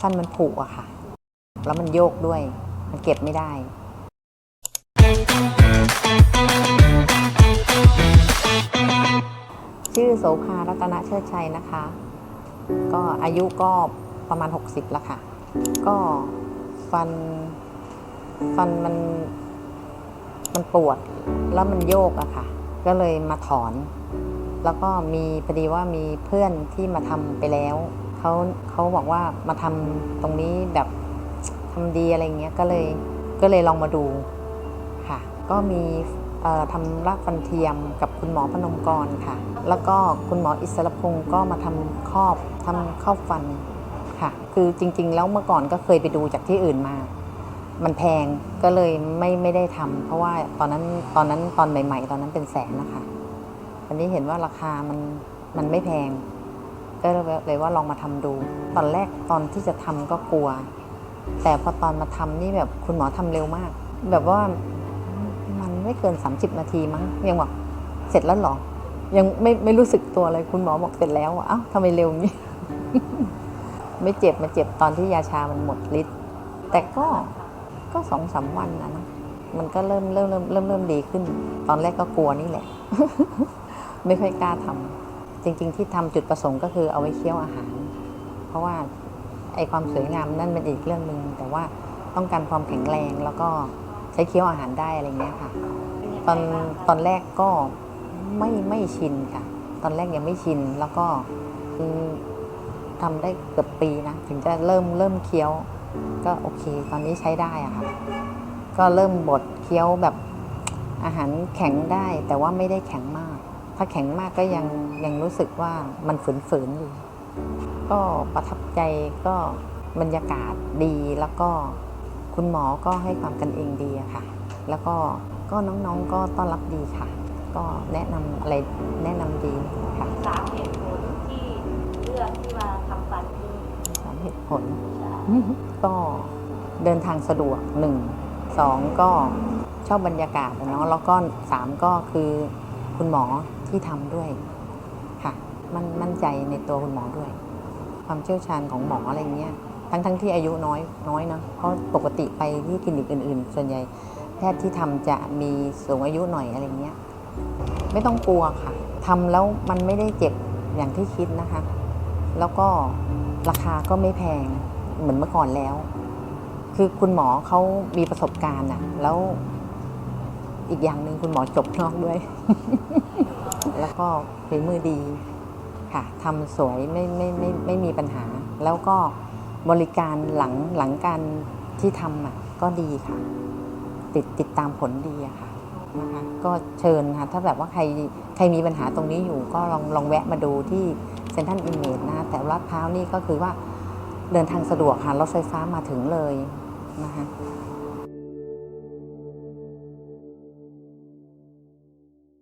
ฟันมันผุอะค่ะ แล้วมันโยกด้วย มันเก็บไม่ได้ ชื่อโสภารัตนเชิดชัยนะคะ ก็อายุก็ประมาณ 60แล้วค่ะ ก็ฟันฟันมันมันปวดแล้วมันโยกอะค่ะ ก็เลยมาถอน แล้วก็มีพอดีว่ามีเพื่อนที่มาทำไปแล้ว เขาเขาบอกว่ามาทำตรงนี้แบบทำดีอะไรเงี้ยก็เลยก็เลยลองมาดูค่ะ ก็มีทำรากฟันเทียมกับคุณหมอพนมกรค่ะ แล้วก็คุณหมออิสรพงศ์ก็มาทำครอบทำครอบฟันค่ะ คือจริง ๆ แล้วเมื่อก่อนก็เคยไปดูจากที่อื่นมา มันแพงก็เลยไม่ไม่ได้ทำเพราะว่าตอนนั้นตอนนั้นตอนใหม่ ๆ ตอนนั้นเป็นแสนนะคะวันนี้เห็นว่าราคามันมันไม่แพง ก็เลยเลยว่าลองมาทำดู ตอนแรกตอนที่จะทำก็กลัว แต่พอตอนมาทำนี่แบบคุณหมอทำเร็วมาก แบบว่ามันไม่เกิน 30 นาทีมั้งยังบอกเสร็จแล้วหรอยังไม่ไม่รู้สึกตัวเลยคุณหมอบอกเสร็จแล้วอ้าวทำไมเร็วงนี้ไม่เจ็บมาเจ็บตอนที่ยาชามันหมดฤทธิ์แต่ก็ก็สองสามวันนะนะมันก็เริ่มเริ่มเริ่มเริ่มเริ่มดีขึ้น ตอนแรกก็กลัวนี่แหละ ไม่ค่อยกล้าทำ จริง ๆ ที่ทำจุดประสงค์ก็คือเอาไว้เคี้ยวอาหาร เพราะว่าไอความสวยงามนั่นเป็นอีกเรื่องหนึ่งแต่ว่าต้องการความแข็งแรงแล้วก็ใช้เคี้ยวอาหารได้อะไรเงี้ยค่ะ ตอนตอนแรกก็ไม่ไม่ชินค่ะ ตอนแรกยังไม่ชินแล้วก็คือทำได้เกือบปีนะถึงจะเริ่มเริ่มเคี้ยว ก็โอเค ตอนนี้ใช้ได้อะค่ะก็เริ่มบดเคี้ยวแบบอาหารแข็งได้ แต่ว่าไม่ได้แข็งมาก ถ้าแข็งมากก็ยังยังรู้สึกว่ามันฝืนๆอยู่ก็ประทับใจก็บรรยากาศดีแล้วก็คุณหมอก็ให้ความกันเองดีอะค่ะ แล้วก็ก็น้องๆก็ต้อนรับดีค่ะ ก็แนะนำอะไรแนะนำดีค่ะสามเหตุผลที่เลือกที่มาทำฟันที่นี่สามเหตุผลใช่ก็เดินทางสะดวกหนึ่งสองก็ชอบบรรยากาศอะเนาะแล้วก็สามก็คือคุณหมอ ที่ทำด้วยค่ะ มันมั่นใจในตัวคุณหมอด้วย ความเชี่ยวชาญของหมออะไรเงี้ยทั้งทั้งที่อายุน้อยน้อยนะเพราะปกติไปที่คลินิกอื่น ๆ ส่วนใหญ่แพทย์ที่ทำจะมีสูงอายุหน่อยอะไรเงี้ยไม่ต้องกลัวค่ะทำแล้วมันไม่ได้เจ็บอย่างที่คิดนะคะ แล้วก็ราคาก็ไม่แพงเหมือนเมื่อก่อนแล้ว คือคุณหมอเขามีประสบการณ์อะแล้วอีกอย่างหนึ่งคุณหมอจบนอกด้วย แล้วก็ฝีมือดีค่ะทำสวยไม่ไม่ไม่ไม่มีปัญหา แล้วก็บริการหลังหลังการที่ทำอะก็ดีค่ะ ติดติดตามผลดีอะค่ะนะคะก็เชิญค่ะถ้าแบบว่าใครใครมีปัญหาตรงนี้อยู่ก็ลองลองแวะมาดูที่เซ็นทรัลอิมเมจนะแต่ลาดพร้าวนี่ก็คือว่าเดินทางสะดวกค่ะรถไฟฟ้ามาถึงเลยนะคะ